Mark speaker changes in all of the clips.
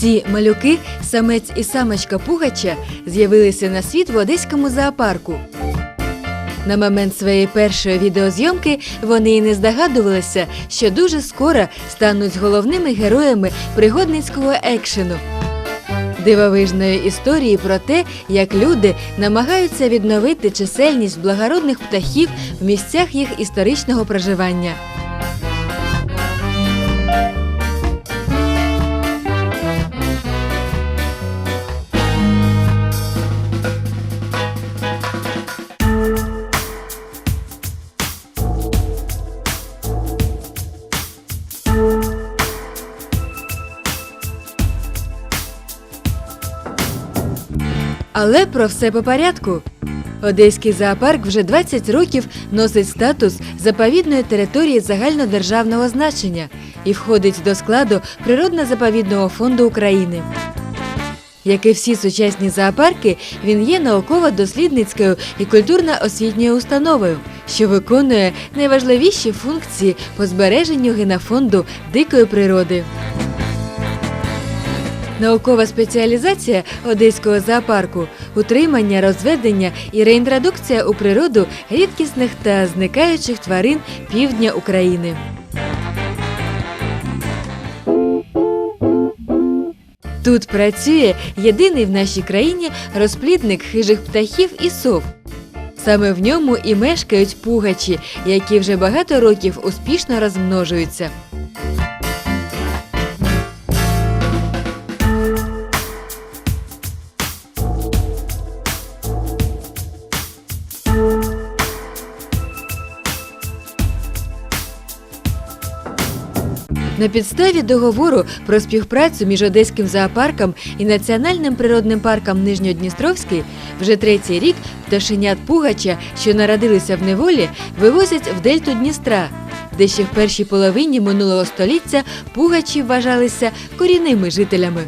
Speaker 1: Ці малюки, самець і самочка Пугача, з'явилися на світ в одеському зоопарку. На момент своєї першої відеозйомки вони і не здогадувалися, що дуже скоро стануть головними героями пригодницького екшену. Дивовижної історії про те, як люди намагаються відновити чисельність благородних птахів в місцях їх історичного проживання. Але про все по порядку. Одеський зоопарк вже 20 років носить статус заповідної території загальнодержавного значення і входить до складу природно-заповідного фонду України. Як і всі сучасні зоопарки, він є науково-дослідницькою і культурно-освітньою установою, що виконує найважливіші функції по збереженню генофонду дикої природи. Наукова спеціалізація Одеського зоопарку утримання, розведення і реінтродукція у природу рідкісних та зникаючих тварин півдня України. Тут працює єдиний в нашій країні розплідник хижих птахів і сов. Саме в ньому і мешкають пугачі, які вже багато років успішно розмножуються. На підставі договору про співпрацю між Одеським зоопарком і Національним природним парком Нижньодністровський вже третій рік пташенят Пугача, що народилися в неволі, вивозять в дельту Дністра, де ще в першій половині минулого століття пугачі вважалися корінними жителями.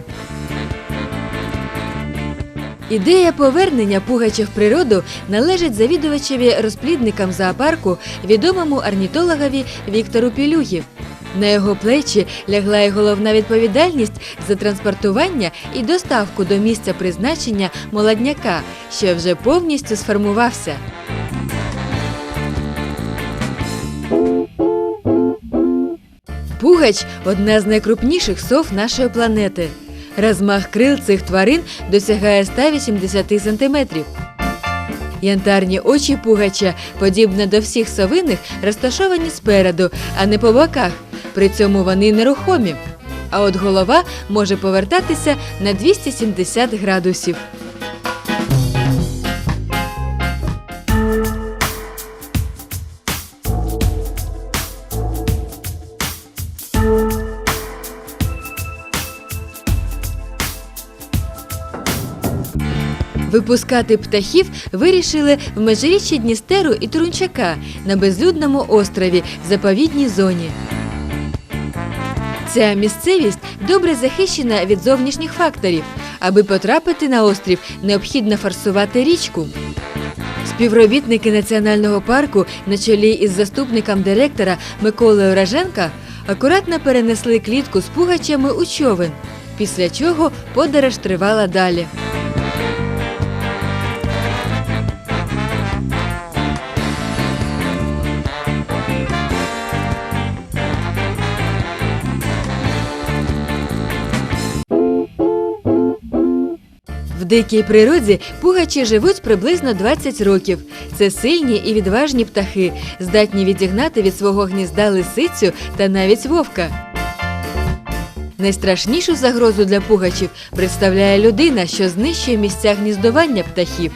Speaker 1: Ідея повернення пугача в природу належить завідувачеві розплідникам зоопарку відомому орнітологові Віктору Пілюгі. На його плечі лягла й головна відповідальність за транспортування і доставку до місця призначення молодняка, що вже повністю сформувався. Пугач одна з найкрупніших сов нашої планети. Розмах крил цих тварин досягає 180 сантиметрів. Янтарні очі пугача, подібно до всіх совиних, розташовані спереду, а не по боках. При цьому вони нерухомі. А от голова може повертатися на 270 градусів. Випускати птахів вирішили в межиріччі Дністеру і Турунчака на безлюдному острові в заповідній зоні. Ця місцевість добре захищена від зовнішніх факторів. Аби потрапити на острів, необхідно форсувати річку. Співробітники національного парку на чолі із заступником директора Миколою Раженка акуратно перенесли клітку з пугачами у човен, після чого подорож тривала далі. В дикій природі пугачі живуть приблизно 20 років. Це сильні і відважні птахи, здатні відігнати від свого гнізда лисицю та навіть вовка. Найстрашнішу загрозу для пугачів представляє людина, що знищує місця гніздування птахів,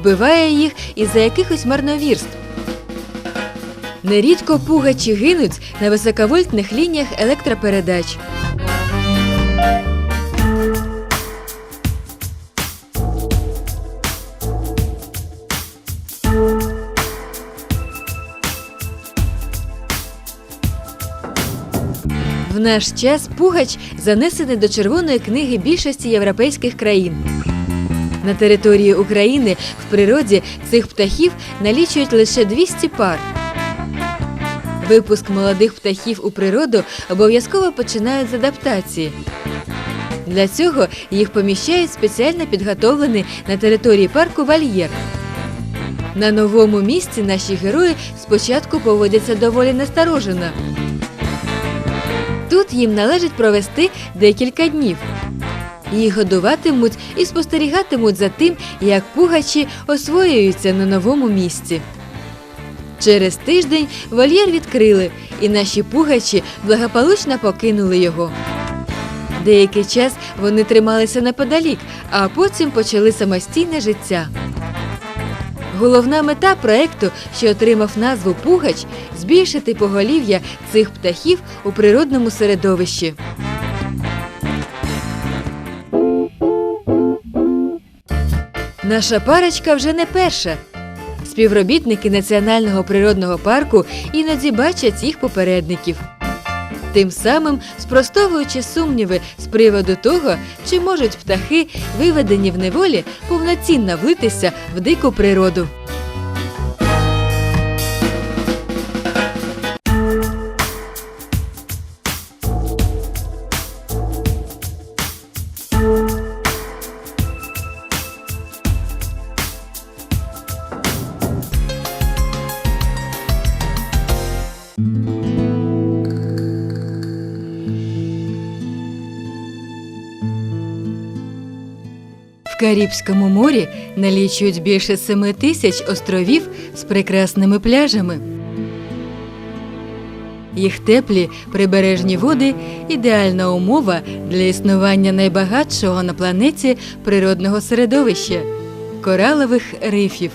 Speaker 1: вбиває їх із-за якихось марновірств. Нерідко пугачі гинуть на високовольтних лініях електропередач. В наш час Пугач занесений до Червоної книги більшості європейських країн. На території України в природі цих птахів налічують лише 200 пар. Випуск молодих птахів у природу обов'язково починають з адаптації. Для цього їх поміщають спеціально підготовлений на території парку вольєр. На новому місці наші герої спочатку поводяться доволі насторожено. Тут їм належить провести декілька днів. Їх годуватимуть і спостерігатимуть за тим, як пугачі освоюються на новому місці. Через тиждень вольєр відкрили, і наші пугачі благополучно покинули його. Деякий час вони трималися неподалік, а потім почали самостійне життя. Головна мета проекту, що отримав назву Пугач, збільшити поголів'я цих птахів у природному середовищі. Наша парочка вже не перша. Співробітники Національного природного парку іноді бачать їх попередників. Тим самим спростовуючи сумніви з приводу того, чи можуть птахи, виведені в неволі, повноцінно влитися в дику природу. Карибському морі налічують більше семи тисяч островів з прекрасними пляжами. Їх теплі прибережні води ідеальна умова для існування найбагатшого на планеті природного середовища коралових рифів.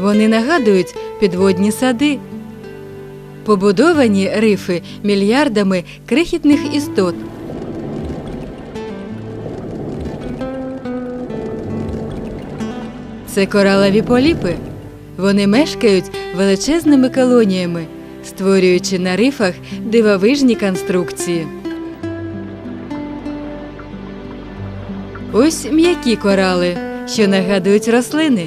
Speaker 1: Вони нагадують підводні сади. Побудовані рифи мільярдами крихітних істот. Це коралові поліпи. Вони мешкають величезними колоніями, створюючи на рифах дивовижні конструкції. Ось м'які корали, що нагадують рослини.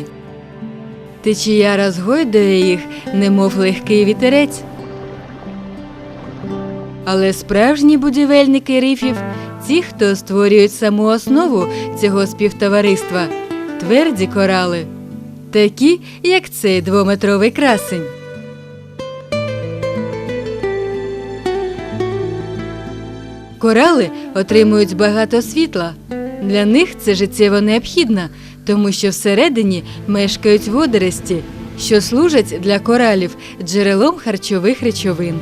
Speaker 1: Течія розгойдує їх, немов легкий вітерець. Але справжні будівельники рифів ті, хто створюють саму основу цього співтовариства тверді корали, такі, як цей двометровий красень. Корали отримують багато світла. Для них це життєво необхідно, тому що всередині мешкають водорості, що служать для коралів джерелом харчових речовин.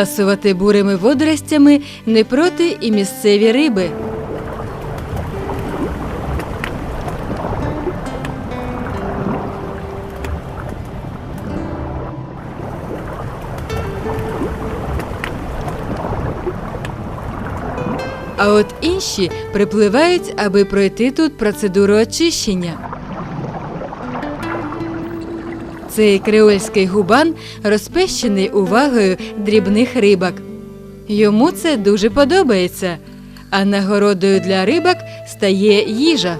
Speaker 1: Поласувати бурими водоростями не проти і місцеві риби. А от інші припливають, аби пройти тут процедуру очищення. Цей креольський губан розпещений увагою дрібних рибок. Йому це дуже подобається, а нагородою для рибок стає їжа.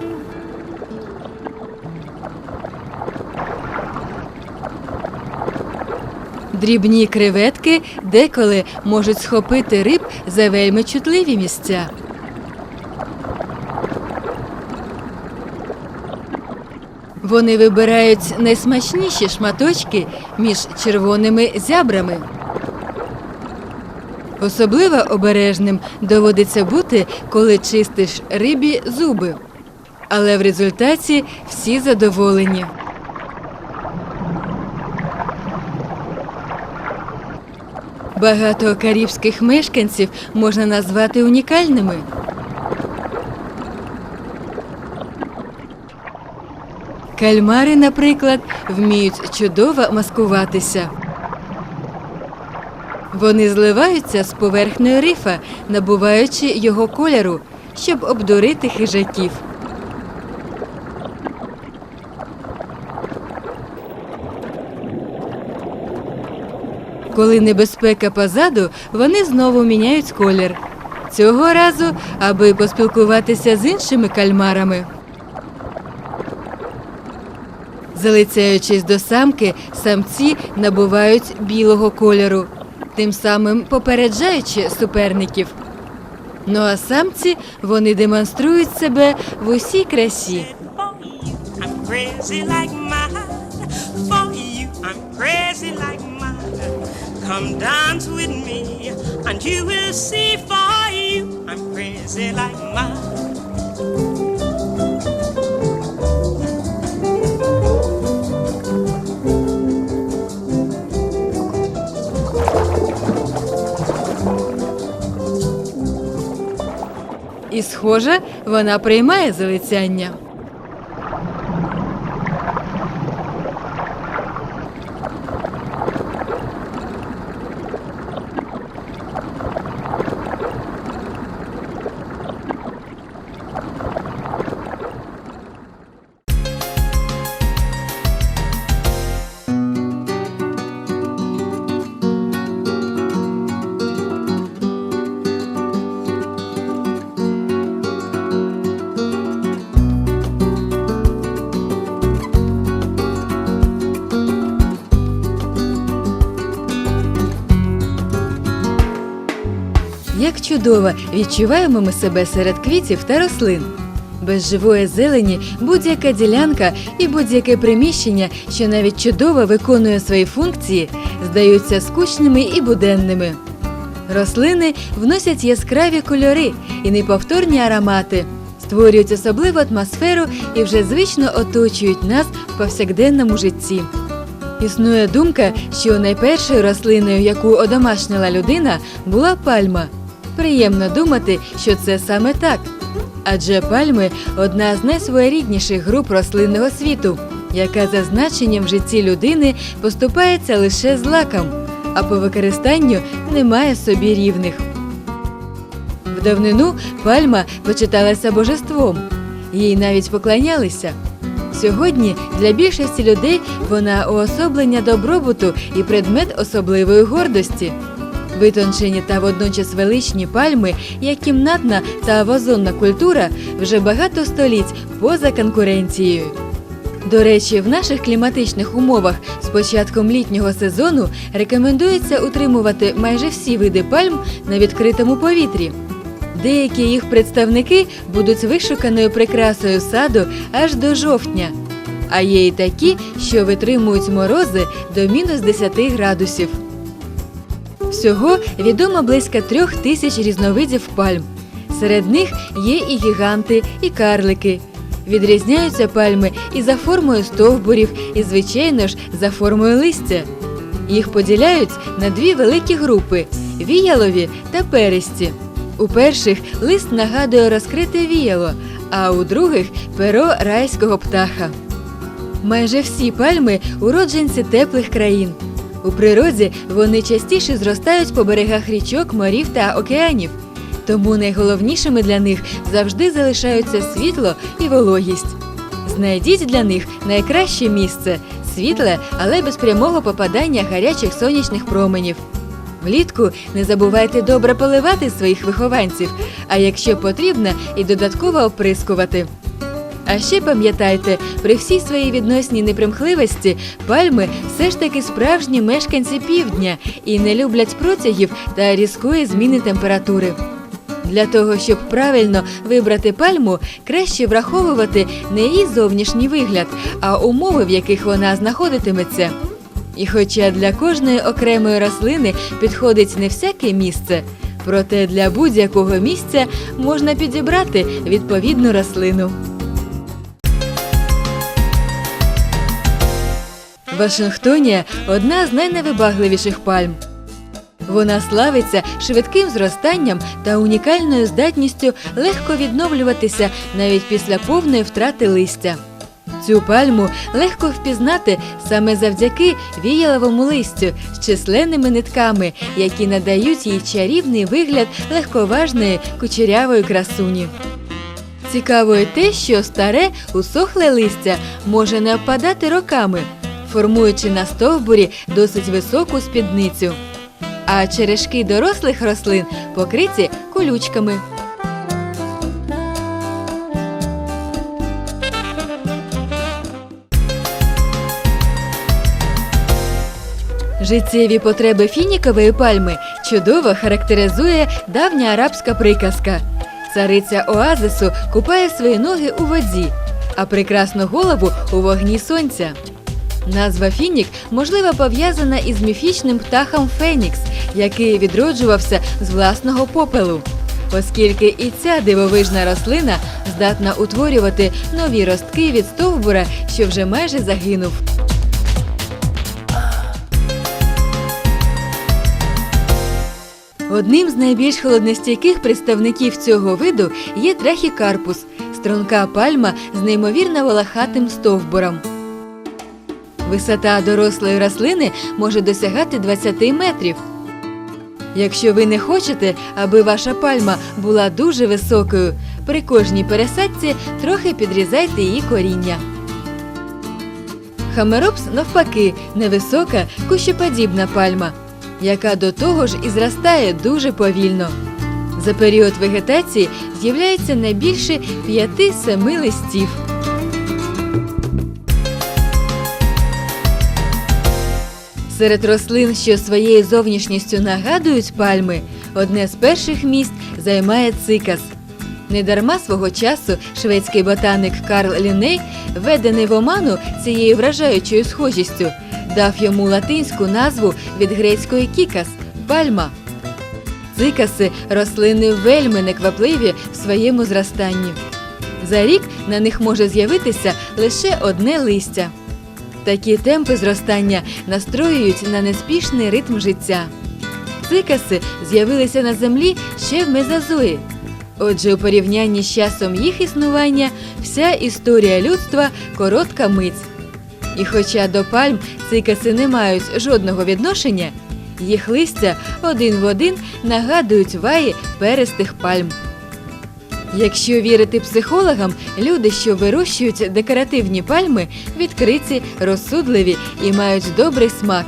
Speaker 1: Дрібні креветки деколи можуть схопити риб за вельми чутливі місця. Вони вибирають найсмачніші шматочки між червоними зябрами. Особливо обережним доводиться бути, коли чистиш рибі зуби. Але в результаті всі задоволені. Багато карибських мешканців можна назвати унікальними. Кальмари, наприклад, вміють чудово маскуватися. Вони зливаються з поверхнею рифа, набуваючи його кольору, щоб обдурити хижаків. Коли небезпека позаду, вони знову міняють колір. Цього разу, аби поспілкуватися з іншими кальмарами. Залицяючись до самки, самці набувають білого кольору, тим самим попереджаючи суперників. Ну а самці вони демонструють себе в усій красі.
Speaker 2: Come dance with me, and you will see. For you, I'm crazy like mine.
Speaker 1: І, схоже, вона приймає залицяння. Чудово відчуваємо ми себе серед квітів та рослин. Без живої зелені будь-яка ділянка і будь-яке приміщення, що навіть чудово виконує свої функції, здаються скучними і буденними. Рослини вносять яскраві кольори і неповторні аромати, створюють особливу атмосферу і вже звично оточують нас в повсякденному житті. Існує думка, що найпершою рослиною, яку одомашнила людина, була пальма. Приємно думати, що це саме так. Адже пальми одна з найсвоєрідніших груп рослинного світу, яка за значенням в житті людини поступається лише злаком, а по використанню не має собі рівних. В давнину пальма почиталася божеством, їй навіть поклонялися. Сьогодні для більшості людей вона уособлення добробуту і предмет особливої гордості. Витончені та водночас величні пальми, як кімнатна та вазонна культура, вже багато століть поза конкуренцією. До речі, в наших кліматичних умовах з початком літнього сезону рекомендується утримувати майже всі види пальм на відкритому повітрі. Деякі їх представники будуть вишуканою прикрасою саду аж до жовтня. А є і такі, що витримують морози до мінус 10 градусів. Всього відомо близько трьох тисяч різновидів пальм. Серед них є і гіганти, і карлики. Відрізняються пальми і за формою стовбурів, і, звичайно ж, за формою листя. Їх поділяють на дві великі групи віялові та перисті. У перших лист нагадує розкрите віяло, а у других перо райського птаха. Майже всі пальми уродженці теплих країн. У природі вони частіше зростають по берегах річок, морів та океанів. Тому найголовнішими для них завжди залишаються світло і вологість. Знайдіть для них найкраще місце світле, але без прямого попадання гарячих сонячних променів. Влітку не забувайте добре поливати своїх вихованців, а якщо потрібно, і додатково оприскувати. А ще пам'ятайте, при всій своїй відносній непримхливості пальми все ж таки справжні мешканці півдня і не люблять протягів та різкої зміни температури. Для того, щоб правильно вибрати пальму, краще враховувати не її зовнішній вигляд, а умови, в яких вона знаходитиметься. І хоча для кожної окремої рослини підходить не всяке місце, проте для будь-якого місця можна підібрати відповідну рослину. Вашингтонія одна з найневибагливіших пальм. Вона славиться швидким зростанням та унікальною здатністю легко відновлюватися навіть після повної втрати листя. Цю пальму легко впізнати саме завдяки віяловому листю з численними нитками, які надають їй чарівний вигляд легковажної кучерявої красуні. Цікаво й те, що старе усохле листя може не опадати роками. Формуючи на стовбурі досить високу спідницю. А черешки дорослих рослин покриті колючками. Життєві потреби фінікової пальми чудово характеризує давня арабська приказка. Цариця оазису купає свої ноги у воді, а прекрасну голову у вогні сонця. Назва фінік можливо пов'язана із міфічним птахом Фенікс, який відроджувався з власного попелу. Оскільки і ця дивовижна рослина здатна утворювати нові ростки від стовбура, що вже майже загинув. Одним з найбільш холоднестійких представників цього виду є трахікарпус – струнка пальма з неймовірно волохатим стовбуром. Висота дорослої рослини може досягати 20 метрів. Якщо ви не хочете, аби ваша пальма була дуже високою, при кожній пересадці трохи підрізайте її коріння. Хамеропс, навпаки, невисока кущеподібна пальма, яка до того ж і зростає дуже повільно. За період вегетації з'являється не більше 5-7 листів. Серед рослин, що своєю зовнішністю нагадують пальми, одне з перших місць займає цикас. Недарма свого часу шведський ботаник Карл Ліней, введений в оману цією вражаючою схожістю, дав йому латинську назву від грецької кікас пальма. Цикаси рослини вельми неквапливі в своєму зростанні. За рік на них може з'явитися лише одне листя. Такі темпи зростання настроюють на неспішний ритм життя. Цикаси з'явилися на землі ще в мезозої. Отже, у порівнянні з часом їх існування вся історія людства коротка мить. І хоча до пальм цикаси не мають жодного відношення, їх листя один в один нагадують ваї перистих пальм. Якщо вірити психологам, люди, що вирощують декоративні пальми, відкриті, розсудливі і мають добрий смак.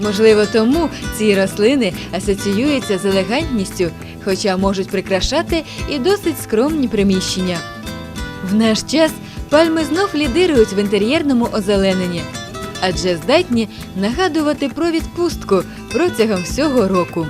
Speaker 1: Можливо, тому ці рослини асоціюються з елегантністю, хоча можуть прикрашати і досить скромні приміщення. В наш час пальми знов лідирують в інтер'єрному озелененні, адже здатні нагадувати про відпустку протягом всього року.